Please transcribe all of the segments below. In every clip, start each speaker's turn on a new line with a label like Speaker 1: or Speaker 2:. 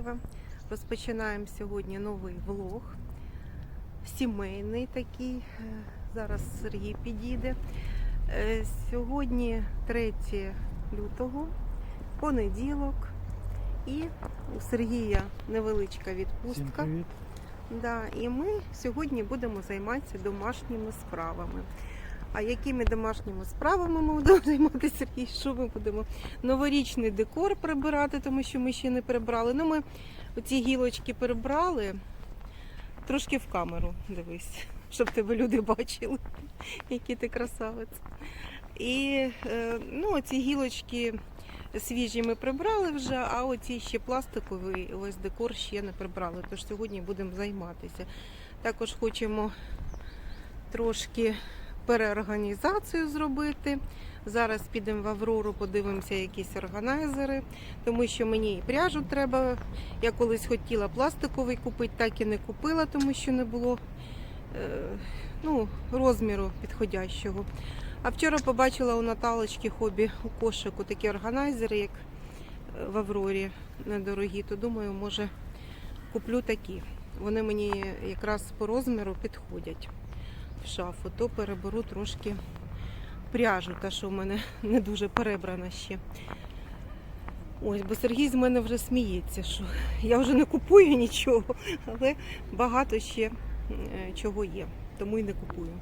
Speaker 1: Києва. Розпочинаємо сьогодні новий влог. Сімейний такий. Е, Зараз Сергій підійде. Е, Сьогодні 3 лютого, понеділок. І у Сергія невеличка відпустка. Да, і ми сьогодні будемо займатися домашніми справами. А якими домашніми справами ми будемо займатися, Сергій? Що ми будемо? Новорічний декор прибирати, тому що ми ще не прибрали. Ну, ми оці гілочки прибрали. Трошки в камеру дивись, щоб тебе люди бачили, який ти красавець. І е, ну, ці гілочки свіжі ми прибрали вже, а оці ще пластиковий ось декор ще не прибрали. Тож сьогодні будемо займатися. Також хочемо трошки переорганізацію зробити. Зараз підемо в Аврору, подивимося якісь органайзери, тому що мені і пряжу треба. Я колись хотіла пластиковий купити, так і не купила, тому що не було е, ну, розміру підходящого. А вчора побачила у Наталочки хобі у кошику такі органайзери, як е, в Аврорі недорогі, то думаю, може куплю такі. Вони мені якраз по розміру підходять в шафу, то переберу трошки пряжу, та що в мене не дуже перебрана ще. Ось, бо Сергій з мене вже сміється, що я вже не купую нічого, але багато ще е, чого є, тому і не купую.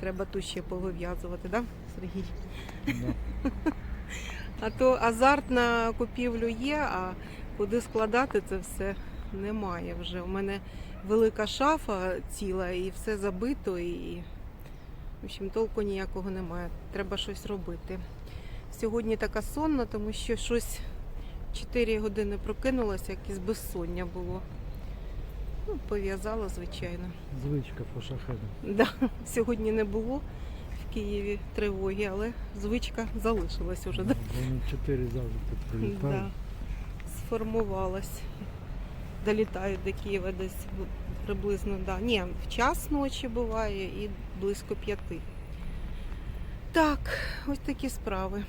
Speaker 1: Треба тут ще повив'язувати, да, Сергій?
Speaker 2: Да.
Speaker 1: А то азарт на купівлю є, а куди складати це все немає вже. У мене велика шафа ціла і все забито, і в общем, толку ніякого немає. Треба щось робити. Сьогодні така сонна, тому що щось 4 години прокинулася, якесь безсоння було. Ну, пов'язала, звичайно.
Speaker 2: Звичка по шахедам.
Speaker 1: Да, сьогодні не було в Києві тривоги, але звичка залишилась уже. Да?
Speaker 2: Вони чотири завжди тут прилітають.
Speaker 1: Да. Сформувалась. Долітають до Києва десь приблизно, да. Ні, в час ночі буває і близько п'яти. Так, ось такі справи.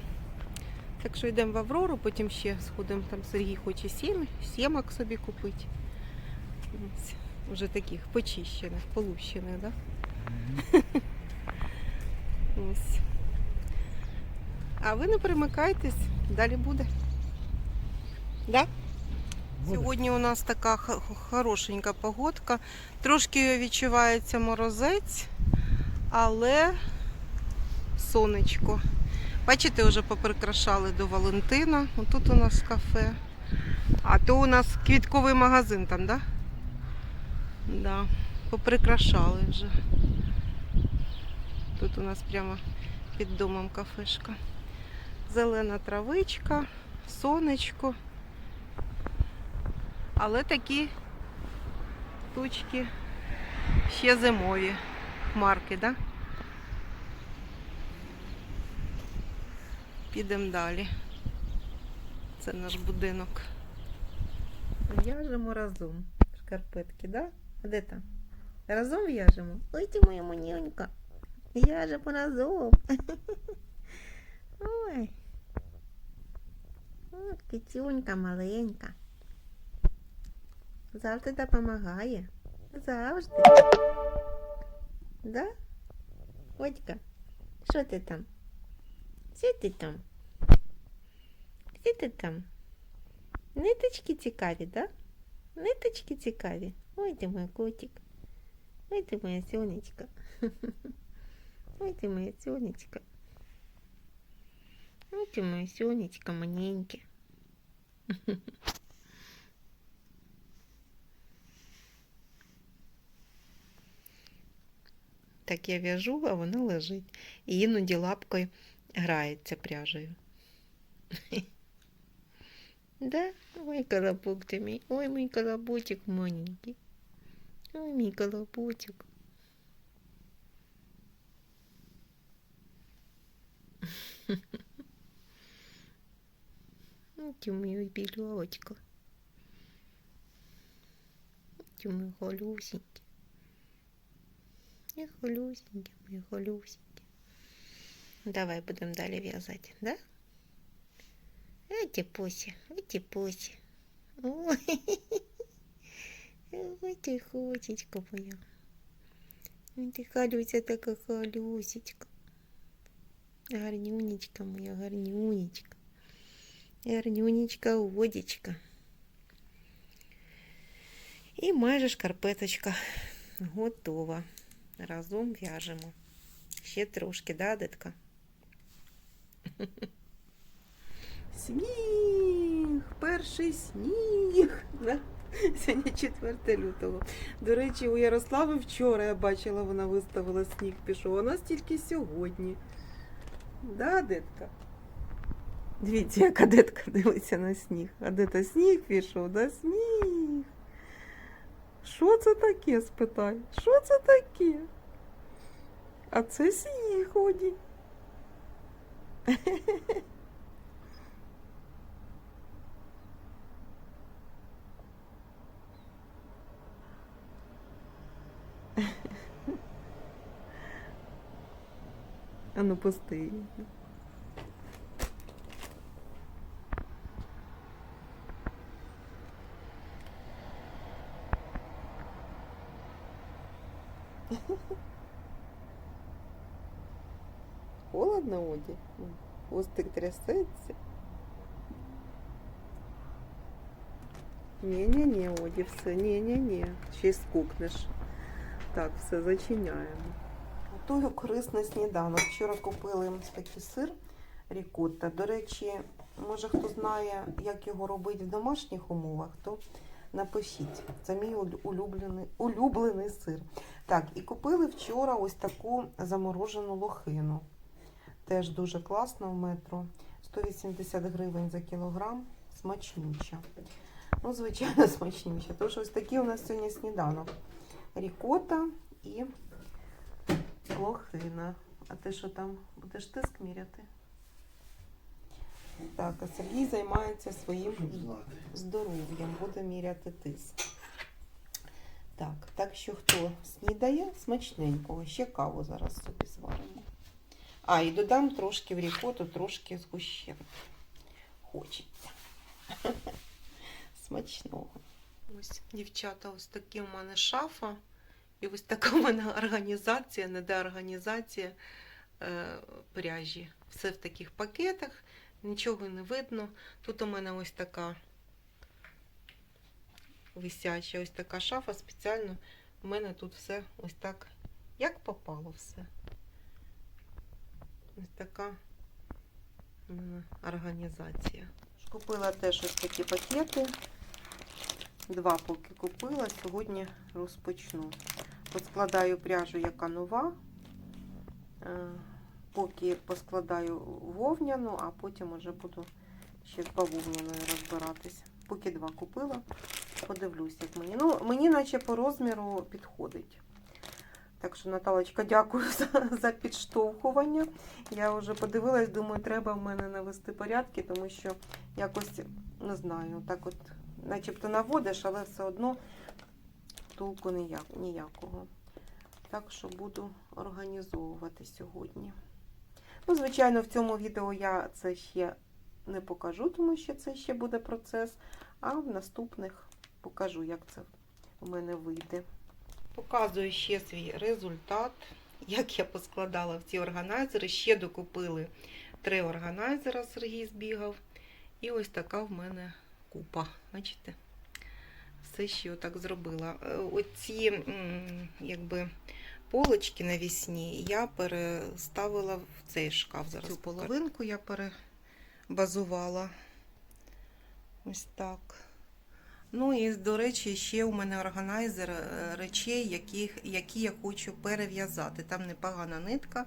Speaker 1: Так що йдемо в Аврору, потім ще сходимо, там Сергій хоче сім, сімок собі купити. Ось, Вже таких почищених, полущених, да?
Speaker 2: Мгм.
Speaker 1: Ось. А ви не перемикайтесь, далі буде. Да? Сьогодні у нас така хорошенька погодка. Трошки відчувається морозець, але сонечко. Бачите, вже поприкрашали до Валентина. Тут у нас кафе. А то у нас квітковий магазин там, так? Да? Да. Поприкрашали вже. Тут у нас прямо під домом кафешка. Зелена травичка, сонечко. Але такі тучки ще зимові хмарки, да? Підемо далі. Це наш будинок. В'яжемо разом шкарпетки, да? А де там? Разом в'яжемо? Ой, ти моя манюнька. В'яжемо разом. Ой. От кицюнька маленька. Завжди допомагає. Завжди. Да? Водька, що ти там? Що ти там? Що ти там? Ниточки цікаві, да? Ниточки цікаві. Ой ти моя котик. Ой ти моя сонечка. Ой ти моя сонечка. Ой ти моя сонечка маленьке. Так я в'яжу, а вона лежить. І іноді лапкою грається пряжею. Да? Ой, колобок ти мій. Ой, мій колобочек маленький. Ой, мій колобочек. Ой, ти моя білочка. Ой, ти мій голюсенький. Я холюсенький, мої холюсенькі. Давай будемо далі в'язати, да? Эти пуси, эти пуси. Ой, Ой, ти хочечка моя. Ой, ти халюся така халюсечка. Гарнюнечка моя, гарнюнечка. Гарнюнечка, водечка. І майже шкарпеточка готова. Разом в'яжемо. Ще трошки, да, дитка? Сніг! Перший сніг! Сьогодні 4 лютого. До речі, у Ярослави вчора я бачила, вона виставила сніг пішов. У нас тільки сьогодні. Да, дитка? Дивіться, яка дитка дивиться на сніг. А де то сніг пішов, да? Сніг. Що це таке? спитай? Що це таке? А це сніг ходить. А ну пусти. Оді? Хвостик трясеться. Ні-ні-ні, Оді, все, ні-ні-ні. Ще й скукнеш. Так, все зачиняємо. Готую корисний сніданок. Вчора купили такий сир рікотта. До речі, може хто знає, як його робити в домашніх умовах, то напишіть. Це мій улюблений, улюблений сир. Так, і купили вчора ось таку заморожену лохину. Теж дуже класно в метро. 180 гривень за кілограм. Смачнюча. Ну, звичайно, смачнюча. Тож ось такий у нас сьогодні сніданок. Рікота і лохина. А ти що там? Будеш тиск міряти? Так, а Сергій займається своїм здоров'ям, буде міряти тиск. Так, так що хто снідає смачненького, ще каву зараз собі зваримо. А, і додам трошки в рікоту, трошки згущенки. Хочеться. Смачного. Ось, дівчата, ось такі у мене шафа. І ось така у мене організація, не де е, пряжі. Все в таких пакетах, нічого не видно. Тут у мене ось така висяча, ось така шафа спеціально. У мене тут все ось так, як попало все. Ось така організація. Купила теж ось такі пакети. Два поки купила, сьогодні розпочну. Поскладаю пряжу, яка нова. Е, Поки поскладаю вовняну, а потім вже буду ще з бавовняною розбиратись. Поки два купила, подивлюсь, як мені. Ну, мені наче по розміру підходить. Так що, Наталочка, дякую за, за підштовхування. Я вже подивилась, думаю, треба в мене навести порядки, тому що якось, не знаю, так от, начебто наводиш, але все одно толку ніяк, ніякого. Так що буду організовувати сьогодні. Ну, звичайно, в цьому відео я це ще не покажу, тому що це ще буде процес. А в наступних покажу, як це у мене вийде. Показую ще свій результат, як я поскладала в ці органайзери. Ще докупили три органайзера, Сергій збігав. І ось така в мене купа. Бачите? Все ще отак зробила. Е, Оці, якби, полочки навісні я переставила в цей шкаф. Зараз Цю половинку я перебазувала. Ось так. Ну і, до речі, ще у мене органайзер е, речей, яких, які я хочу перев'язати. Там непогана нитка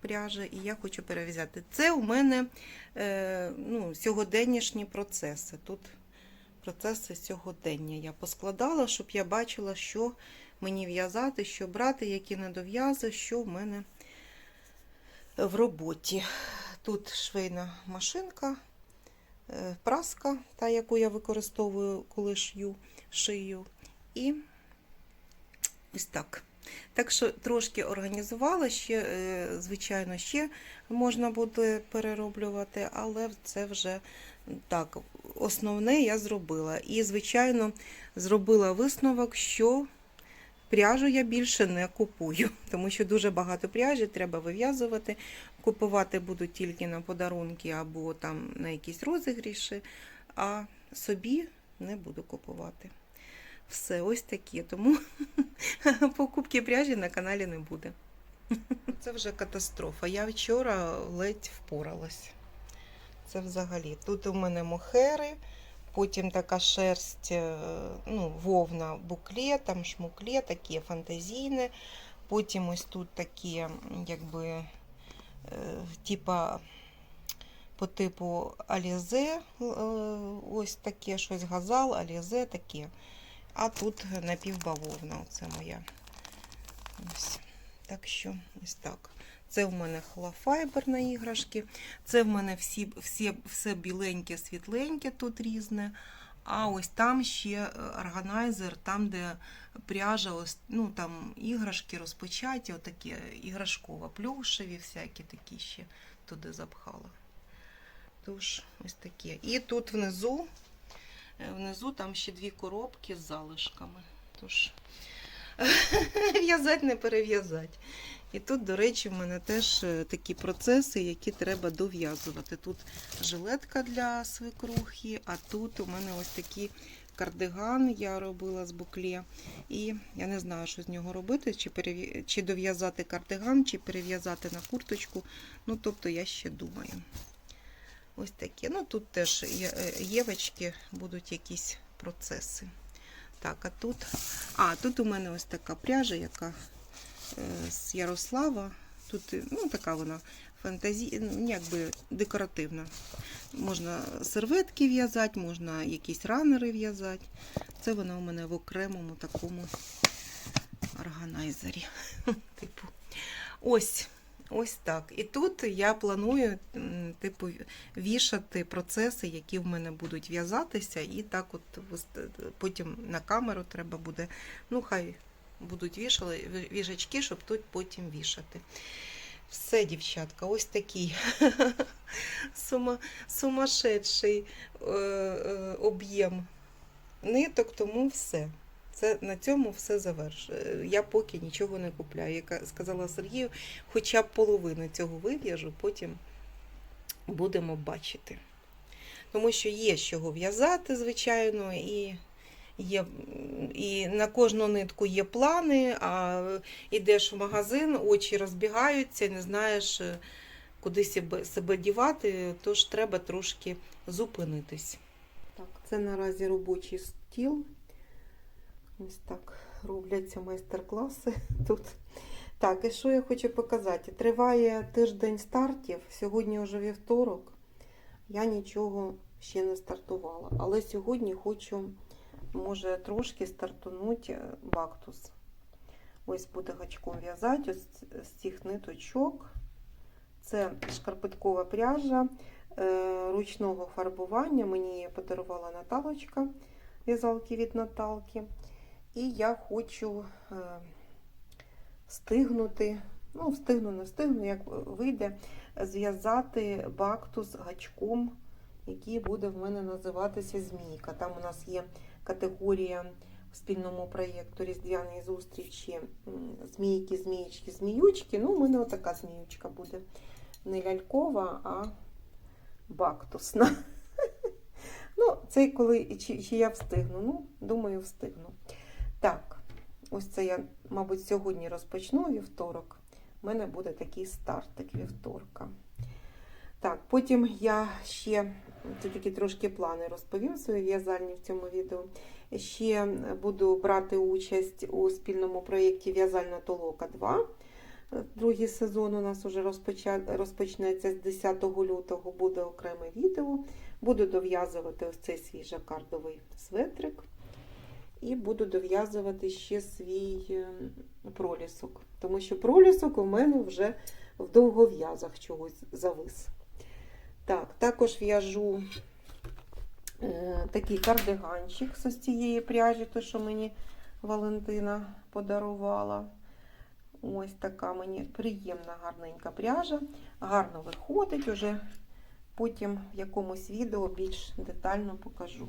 Speaker 1: пряжі, і я хочу перев'язати. Це у мене е, ну, сьогоденнішні процеси. Тут процеси сьогодення я поскладала, щоб я бачила, що мені в'язати, що брати, які недов'язи, що в мене в роботі. Тут швейна машинка, праска, та, яку я використовую, коли шью, шию. І ось так. Так що трошки організувала, ще, е, звичайно, ще можна буде перероблювати, але це вже Так, основне я зробила. І, звичайно, зробила висновок, що пряжу я більше не купую, тому що дуже багато пряжі треба вив'язувати. Купувати буду тільки на подарунки або там на якісь розігріші, а собі не буду купувати. Все, ось такі. Тому покупки пряжі на каналі не буде. Це вже катастрофа. Я вчора ледь впоралась. Це взагалі. Тут у мене мохери, потім така шерсть, е, ну, вовна букле, там шмукле, таке фантазійне. Потім ось тут такі, якби, е, типа по типу алізе, е, ось таке щось газал, алізе таке. А тут напівбавовна, оце моя. Ось. Так що ось так. Це в мене холофайбер на іграшки. Це в мене всі, всі, все біленьке, світленьке тут різне. А ось там ще е, органайзер, там, де пряжа, ось, ну там іграшки розпочаті, отакі іграшково, плюшеві, всякі такі ще туди запхала. Тож, ось таке. І тут внизу, е, внизу там ще дві коробки з залишками. Тож, в'язати не перев'язати. І тут, до речі, в мене теж е, такі процеси, які треба дов'язувати. Тут жилетка для свекрухи, а тут у мене ось такий кардиган я робила з букле. І я не знаю, що з нього робити, чи, перев'я- чи дов'язати кардиган, чи перев'язати на курточку. Ну, тобто я ще думаю. Ось таке. Ну, тут теж е, євочки будуть якісь процеси. Так, а тут. А, тут у мене ось така пряжа, яка е, з Ярослава. Тут е, ну, така вона фантазі... ну, якби декоративна. Можна серветки в'язати, можна якісь ранери в'язати. Це вона у мене в окремому такому органайзері. Типу. Ось. Ось так. І тут я планую типу, вішати процеси, які в мене будуть в'язатися, і так от потім на камеру треба буде. Ну, хай будуть вішали, ві- вішачки, щоб тут потім вішати. Все, дівчатка, ось такий сума, сумасшедший е, е, об'єм ниток, тому все. Це на цьому все завершує. Я поки нічого не купляю. Я сказала Сергію, хоча б половину цього вив'яжу, потім будемо бачити. Тому що є з чого в'язати, звичайно, і, є, і на кожну нитку є плани, а йдеш в магазин, очі розбігаються, не знаєш, куди себе, себе дівати, тож треба трошки зупинитись. Так, це наразі робочий стіл. Ось так робляться майстер-класи тут. Так, і що я хочу показати? Триває тиждень стартів. Сьогодні вже вівторок. Я нічого ще не стартувала. Але сьогодні хочу, може, трошки стартунути е, бактус. Ось буде гачком в'язати ось з цих ниточок. Це шкарпеткова пряжа е, ручного фарбування. Мені її подарувала Наталочка, в'язалки від Наталки. І я хочу е, встигнути, ну, встигну, не встигну, як вийде, зв'язати бактус гачком, який буде в мене називатися Змійка. Там у нас є категорія в спільному проєкту Різдвяної зустрічі змійки, змієчки, зміючки. Ну, у мене отака зміючка буде. Не лялькова, а бактусна. Ну, це коли чи, чи я встигну. Ну, думаю, встигну. Так, ось це я, мабуть, сьогодні розпочну вівторок. У мене буде такий стартик вівторка. Так, потім я ще такі трошки плани розповім свої в'язальні в цьому відео. Ще буду брати участь у спільному проєкті В'язальна толока 2. Другий сезон у нас вже розпочнеться з 10 лютого, буде окреме відео. Буду дов'язувати ось цей свій жакардовий светрик. І буду дов'язувати ще свій е, пролісок. Тому що пролісок у мене вже в довгов'язах чогось завис. Так, також в'яжу е, такий кардиганчик з цієї пряжі, то, що мені Валентина подарувала. Ось така мені приємна, гарненька пряжа. Гарно виходить, уже Потім в якомусь відео більш детально покажу.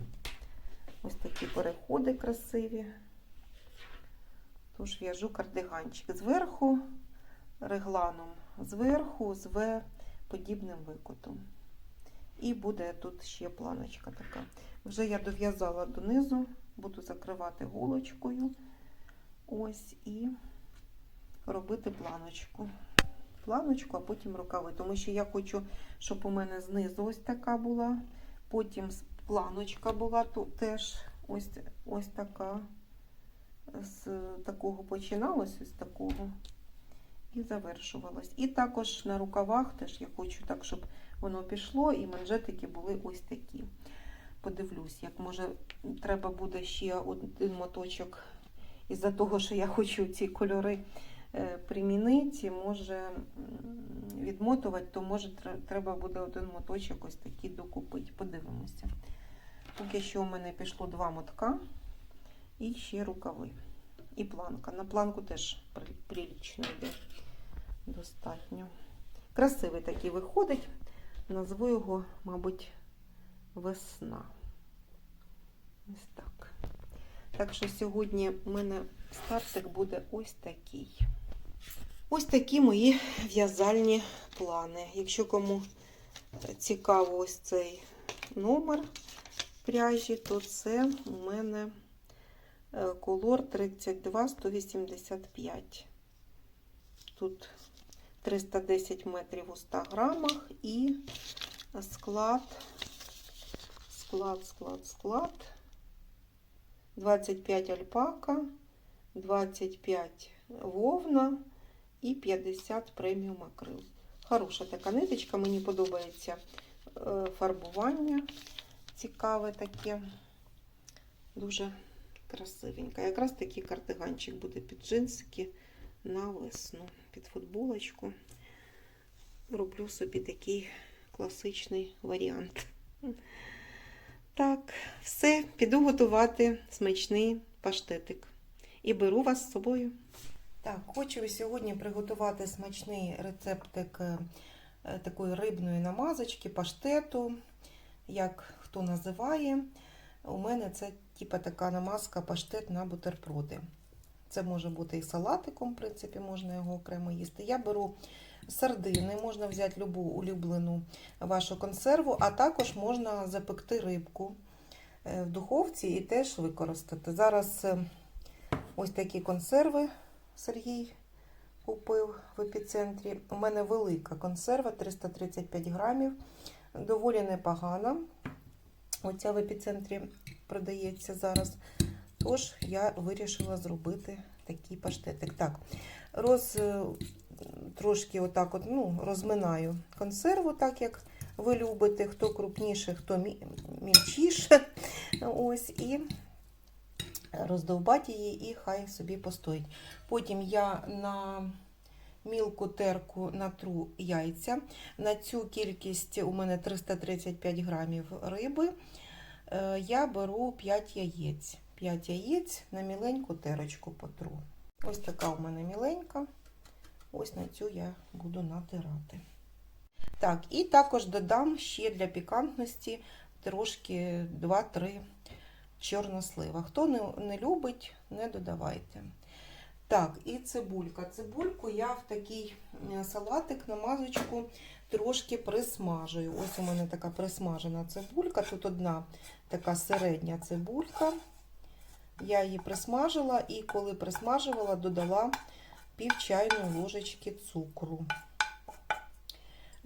Speaker 1: Ось такі переходи красиві. Тож в'яжу кардиганчик. Зверху регланом, зверху з В подібним викотом. І буде тут ще планочка така. Вже я дов'язала донизу, буду закривати голочкою. Ось і робити планочку. Планочку, а потім рукави. Тому що я хочу, щоб у мене знизу ось така була. Потім планочка була тут теж ось, ось така. З такого починалось, ось такого. І завершувалось. І також на рукавах теж я хочу так, щоб воно пішло, і манжетики були ось такі. Подивлюсь, як може треба буде ще один моточок. Із-за того, що я хочу ці кольори примінити, може відмотувати, то може треба буде один моточок ось такий докупити. Подивимося. Поки що у мене пішло два мотка і ще рукави. І планка. На планку теж прилічно йде. Достатньо. Красивий такий виходить. Назву його, мабуть, весна. Ось так. Так що сьогодні в мене стартик буде ось такий. Ось такі мої в'язальні плани. Якщо кому цікаво ось цей номер пряжі, то це у мене е, колор 32 185. Тут 310 метрів у 100 грамах і склад, склад, склад, склад. 25 альпака, 25 вовна і 50 преміум акрил. Хороша така ниточка, мені подобається е, фарбування. Цікаве таке, дуже красивеньке. Якраз такий кардиганчик буде під джинсики на весну, під футболочку. Роблю собі такий класичний варіант. Так, все, піду готувати смачний паштетик. І беру вас з собою. Так, хочу сьогодні приготувати смачний рецептик е, такої рибної намазочки, паштету, як хто називає. У мене це типа така намазка паштет на бутерброди. Це може бути і салатиком, в принципі, можна його окремо їсти. Я беру сардини, можна взяти любу улюблену вашу консерву, а також можна запекти рибку е, в духовці і теж використати. Зараз е, ось такі консерви Сергій купив в епіцентрі. У мене велика консерва 335 грамів, доволі непогана. Оця в епіцентрі продається зараз. Тож я вирішила зробити такий паштетик. Так, роз, е, трошки отак от, ну, розминаю консерву, так як ви любите, хто крупніше, хто мі- мільчіше. Ось, і роздовбати її, і хай собі постоїть. Потім я на мілку терку натру яйця. На цю кількість у мене 335 грамів риби. Е, Я беру 5 яєць. 5 яєць на міленьку терочку потру. Ось така у мене міленька. Ось на цю я буду натирати. Так, і також додам ще для пікантності трошки 2-3 чорнослива. Хто не, не любить, не додавайте. Так, і цибулька. Цибульку я в такий е, салатик, намазочку трошки присмажую. Ось у мене така присмажена цибулька. Тут одна така середня цибулька. Я її присмажила і коли присмажувала, додала пів чайної ложечки цукру.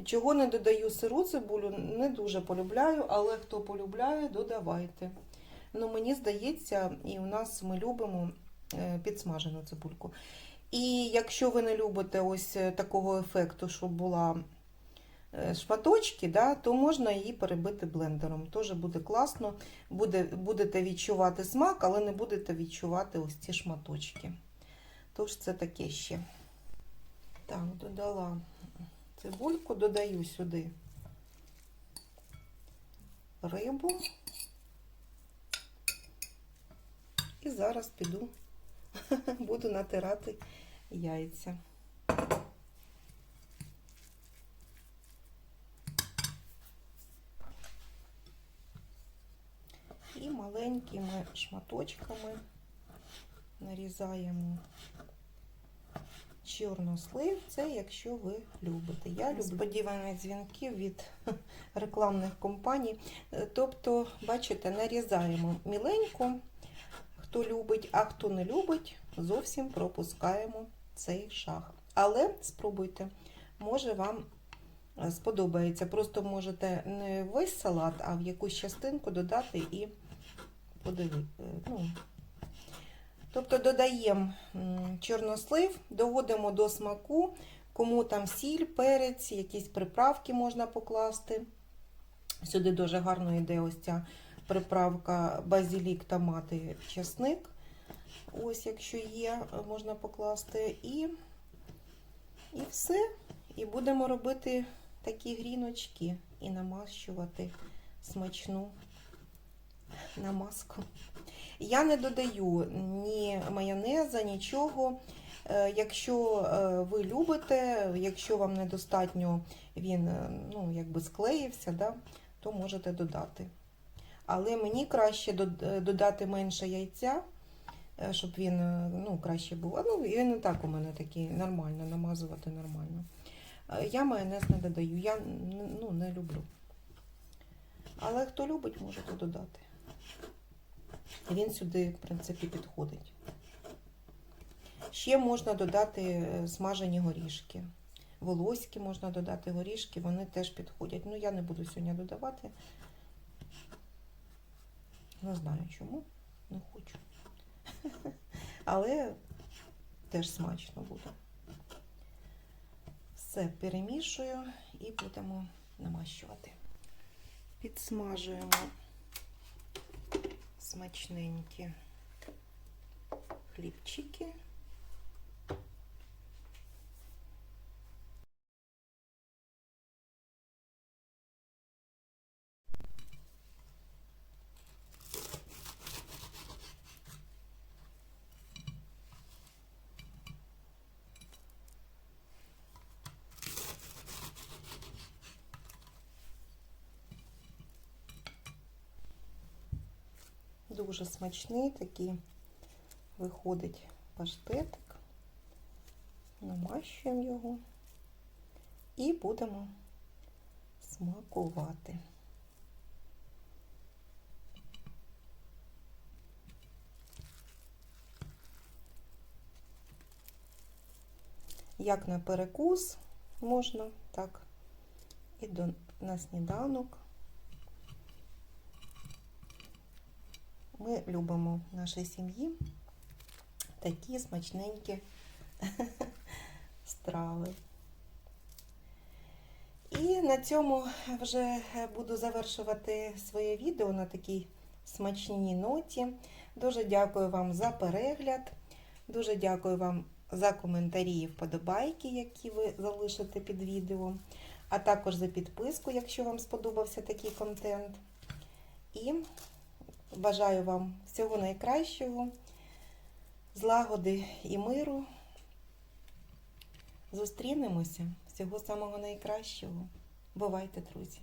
Speaker 1: Чого не додаю сиру цибулю, не дуже полюбляю, але хто полюбляє, додавайте. Ну, мені здається, і у нас ми любимо е, підсмажену цибульку. І якщо ви не любите ось е, такого ефекту, щоб була е, шматочки, да, то можна її перебити блендером. Теж буде класно, буде, будете відчувати смак, але не будете відчувати ось ці шматочки. Тож це таке ще. Так, додала цибульку, додаю сюди рибу. І зараз піду, буду натирати яйця. І маленькими шматочками нарізаємо чорну слив, Це, якщо ви любите. Я люблю сподіваних дзвінків від рекламних компаній. Е, тобто, бачите, нарізаємо міленько хто любить, а хто не любить, зовсім пропускаємо цей шаг. Але спробуйте, може вам е, сподобається. Просто можете не весь салат, а в якусь частинку додати і подивити. Ну, тобто додаємо чорнослив, доводимо до смаку, кому там сіль, перець, якісь приправки можна покласти. Сюди дуже гарно йде ось ця приправка базилік, томати, чесник. Ось, якщо є, можна покласти. І, і все. І будемо робити такі гріночки і намащувати смачну намазку. Я не додаю ні майонеза, нічого. Е, Якщо е, ви любите, якщо вам недостатньо він е, ну, якби склеївся, да, то можете додати. Але мені краще е, додати менше яйця, е, щоб він е, ну, краще був. Ну, він і так у мене такий нормально, намазувати нормально. Я майонез не додаю, я ну, не люблю. Але хто любить, можете додати. Він сюди, в принципі, підходить. Ще можна додати смажені горішки. Волоські можна додати горішки, вони теж підходять. Ну, я не буду сьогодні додавати. Не знаю чому, не хочу. Але теж смачно буде. Все перемішую і будемо намащувати. Підсмажуємо смачненькі хлібчики. Дуже смачний такий виходить паштетик. Намащуємо його і будемо смакувати. Як на перекус можна, так і до, на сніданок. Ми любимо в нашій сім'ї такі смачненькі страви. І на цьому вже буду завершувати своє відео на такій смачній ноті. Дуже дякую вам за перегляд. Дуже дякую вам за коментарі і вподобайки, які ви залишите під відео, а також за підписку, якщо вам сподобався такий контент. І Бажаю вам всього найкращого, злагоди і миру. Зустрінемося всього самого найкращого. Бувайте, друзі!